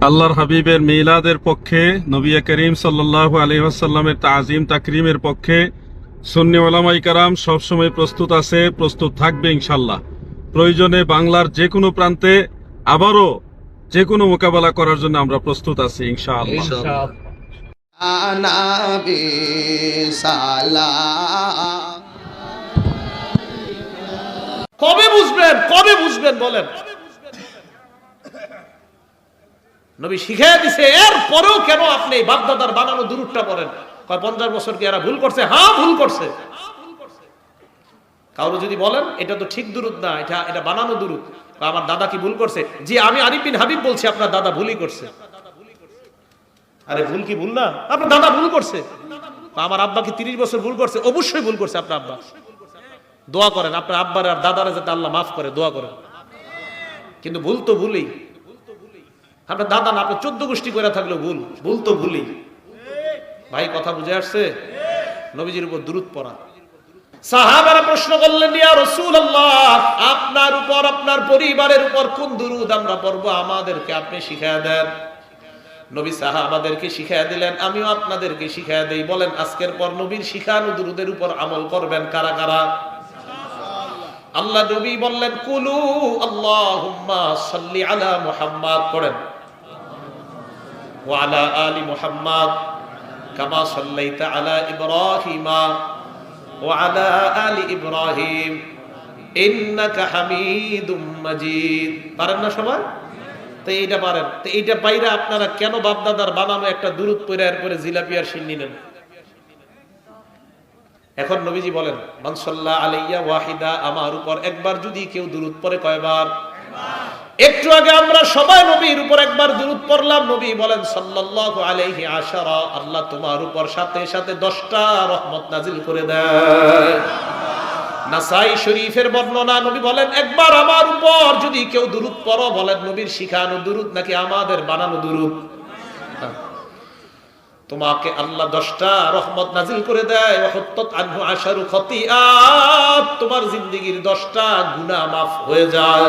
আল্লাহর হাবিবের মিলাদের পক্ষে নবী করিম সাল্লাহ আলহিহাসাল্লামের তাজিম তাকরিমের পক্ষে সুন্নি ওলামাই কারাম সবসময় প্রস্তুত আছে, প্রস্তুত থাকবে ইনশাল্লাহ প্রয়োজনে বাংলার যে কোনো প্রান্তে আবারও যে কোনো মোকাবেলা করার জন্য আমরা প্রস্তুত আছি ইনশাআল্লাহ। কবে বুঝবেন? কবে বুঝবেন বলেন? নবী শিখাই দিছে এর পরেও কেন আপনি বাপদাদার বানানো দুরুটটা পড়েন? কয়, পঞ্চাশ বছর কি এরা ভুল করছে? হ্যাঁ ভুল করছে। কারও যদি বলেন, এটা তো ঠিক দূরত না, এটা এটা বানানো দূরত আমার দাদা কি ভুল করছে? জি, আমি আরিফ বিন হাবিব বলছি, আপনার দাদা ভুলই করছে। আরে, ভুল কি ভুল না? আপনার দাদা ভুল করছে। আমার আব্বা কি তিরিশ বছর ভুল করছে? অবশ্যই ভুল করছে আপনার আব্বা। দোয়া করেন, আপনার আব্বার আর দাদারা যাতে আল্লাহ মাফ করে, দোয়া করেন। কিন্তু ভুল তো ভুলই। আপনার দাদা না, আপনার চোদ্দ গোষ্ঠী করে থাকলেও ভুল। ভুল তো ভুলই। ভাই, কথা বুঝে আসছে? নবীজির উপর দূরত পড়া। সাহাবারা প্রশ্ন করলেন, ইয়া আপনার উপর, আপনার পরিবারের উপর কোন দুরুদ আমরা পড়ব? আমাদেরকে আপনি দেন। নবী সাহাবাদেরকে দিলেন, আমিও আপনাদেরকে শিখায় দেই। বলেন, আজকের পর নবীর শিখানো দুরুদের উপর আমল করবেন কারা কারা? আল্লাহ নবী বললেন, কুলু আল্লাহুম্মা সাল্লি আলা মুহাম্মাদ। পড়েন। আলি মুহাম্মাদ, কামা সাল্লাইতা আলা ইব্রাহিমা ওয়া আলা আলি ইব্রাহিম, ইন্নাকা হামিদুম মাজিদ। পারেন না তো এইটা পারেন। তো এইটা বাইরে আপনারা কেন বাপদাদার বানানো একটা দূরত পরে এরপরে জিলাপি আর সিন্নি নেন? এখন নবীজি বলেন মানসল্লাহ আলাইয়া ওয়াহিদা, আমার উপর একবার যদি কেউ দূরত পরে কয়বার? একটু আগে আমরা সবাই নবীর উপর একবার দূরত পড়লাম, নবী বলেন, সাল্লাল্লাহু আলাইহি আশারা, আল্লাহ তোমার উপর সাথে সাথে 10টা রহমত নাজিল করে দেয়। নাসাই শরীফের বর্ণনা, নবী বলেন, একবার আমার উপর যদি কেউ দূরত পড়ো, বলেন, নবীর শিখানো দূরত নাকি আমাদের বানানো দূরত তোমাকে আল্লাহ দশটা রহমত নাজিল করে দেয় আনহু আশারু খতিআত তোমার জিন্দেগীর দশটা গুনাহ মাফ হয়ে যায়।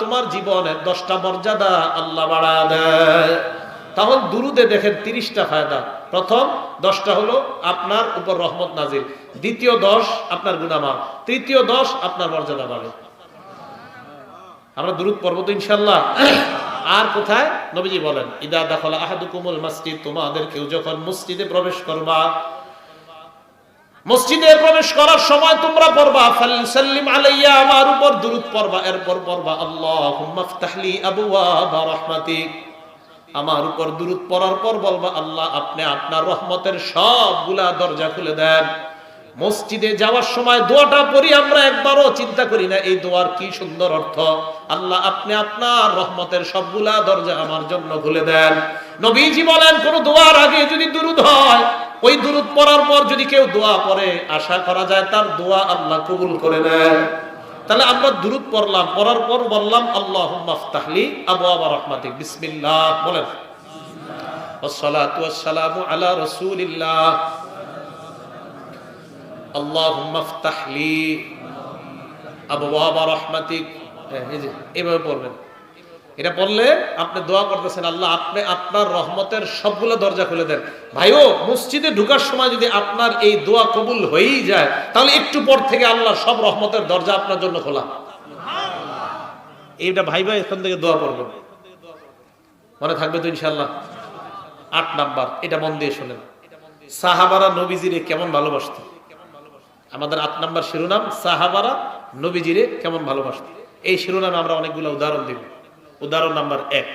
তোমার জীবনের দশটা মর্যাদা আল্লাহ বাড়ায় দেয়। দুরুদে দেখেন তিরিশটা ফায়দা। প্রথম, দশটা হলো আপনার উপর রহমত নাজিল। দ্বিতীয় দশ, আপনার গুনাহ মাফ তৃতীয় দশ, আপনার মর্যাদা বাড়ে। আমরা দুরুদ পড়ব তো ইনশাল্লাহ আর কোথায়? নবীজি বলেন, ইদা দাখলা আহাদুকুমুল তোমাদের কেউ যখন মসজিদে প্রবেশ করবা মসজিদে প্রবেশ করার সময় তোমরা পড়বা, ফালসাল্লিম আলাইয়া, আমার উপর দুরুদ পড়বা, এরপর পড়বা, আল্লাহুম্মা ফতাহলি আবওয়াবা রাহমাতিক। আমার উপর দুরুদ পড়ার পর বলবা, আল্লাহ, আপনি আপনার রহমতের সবগুলা দরজা খুলে দেন। মসজিদে যাওয়ার সময় দোয়াটা পড়ি, আমরা একবারও চিন্তা করি না, এই দোয়ার কি সুন্দর অর্থ। আল্লাহ, আপনি আপনার রহমতের সবগুলা দরজা আমার জন্য খুলে দেন। নবীজি বলেন, কোন দোয়ার আগে যদি দুরুদ হয় ওই দুরুদ পড়ার পর যদি কেউ দোয়া পড়ে আশা করা যায় তার দোয়া আল্লাহ কবুল করে নেন তাহলে আমরা দুরুদ পড়লাম পড়ার পর বললাম আল্লাহ মাফতাহলি আবু আবার রহমাতিক বিসমিল্লাহ বলেন والصلاة والسلام على رسول الله اللهم افتح لي ابواب رحمتك এই যে এভাবে পড়বেন এটা পড়লে আপনি দোয়া করতেছেন, আল্লাহ আপনি আপনার রহমতের সবগুলো দরজা খুলে দেন। ভাইও, মসজিদে ঢুকার সময় যদি আপনার এই দোয়া কবুল হয়েই যায়, তাহলে একটু পর থেকে আল্লাহ সব রহমতের দরজা আপনার জন্য খোলা। এইটা ভাই ভাই এখান থেকে দোয়া করবেন মনে থাকবে তো ইনশাল্লাহ আট নাম্বার, এটা মন দিয়ে শোনেন। সাহাবারা নবীজিরে কেমন ভালোবাসত? আমাদের আট নাম্বার শিরোনাম, সাহাবারা নবীজিরে কেমন ভালোবাসত? এই শিরোনামে আমরা অনেকগুলো উদাহরণ দিব। উদাহরণ নাম্বার এক।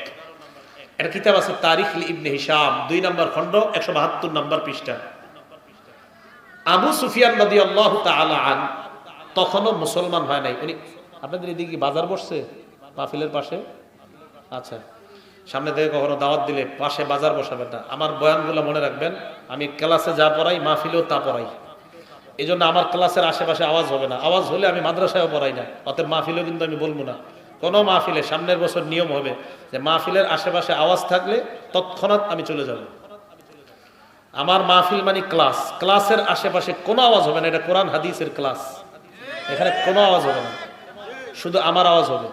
একটা কিতাব আছে তারিখ ইবনে হিসাম দুই নাম্বার খণ্ড, একশো বাহাত্তর নাম্বার পৃষ্ঠা। আবু সুফিয়ান নদী আল্লাহ আন, তখনও মুসলমান হয় নাই। উনি আপনাদের এদিকে বাজার বসছে? মাহফিলের পাশে? আচ্ছা। সামনে থেকে কখনো দাওয়াত দিলে পাশে বাজার বসাবেন না। আমার বয়ানগুলো মনে রাখবেন, আমি ক্লাসে যা পড়াই, মাহফিলেও তা পড়াই। এই আমার ক্লাসের আশেপাশে আওয়াজ হবে না। আওয়াজ হলে আমি মাদ্রাসায়ও পড়াই না। অতএব মাহফিলেও কিন্তু আমি বলব না। কোনো মাহফিলে সামনের বছর নিয়ম হবে যে মাহফিলের আশেপাশে আওয়াজ থাকলে তৎক্ষণাৎ আমি চলে যাব। আমার মাহফিল মানে ক্লাস। ক্লাসের আশেপাশে কোনো আওয়াজ হবে না এটা কোরআন হাদিসের ক্লাস। এখানে কোনো আওয়াজ হবে না। শুধু আমার আওয়াজ হবে।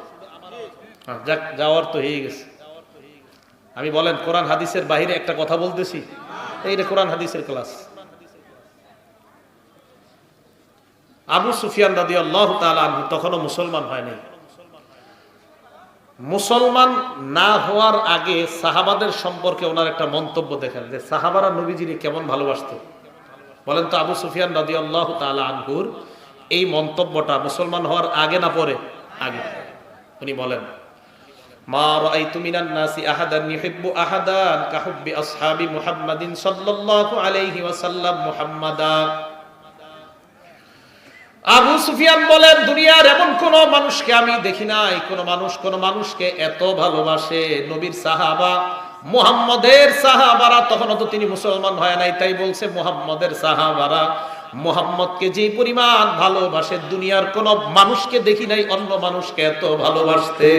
হ্যাঁ, যাক যাওয়ার তো হয়ে গেছে। আমি বলেন কোরআন হাদিসের বাইরে একটা কথা বলতেছি? এইটা কোরআন হাদিসের ক্লাস। আবু সুফিয়ান রাদি আল্লাহ আনহু তখনও মুসলমান হয়নি। মুসলমান না হওয়ার আগে সাহাবাদের সম্পর্কে ওনার একটা মন্তব্য দেখেন, যে সাহাবারা নবীজিরে কেমন ভালোবাসত? বলেন তো আবু সুফিয়ান নদী আল্লাহ আনহুর এই মন্তব্যটা মুসলমান হওয়ার আগে না পরে? আগে। উনি বলেন, মা নাসি আহাদান আহাদান মুহাম্মাদিন আবু সুফিয়ান বলেন, দুনিয়ার এমন কোন মানুষকে আমি দেখি নাই। কোন মানুষ, কোন মানুষকে এত ভালোবাসে। নবীর সাহাবা, মুহাম্মদের সাহাবারা তখন তো তিনি মুসলমান হয় নাই, তাই বলছে মুহাম্মদের সাহাবারা, মুহাম্মদকে যে পরিমাণ ভালোবাসে, দুনিয়ার কোন মানুষকে দেখি নাই, অন্য মানুষকে এত ভালোবাসতে।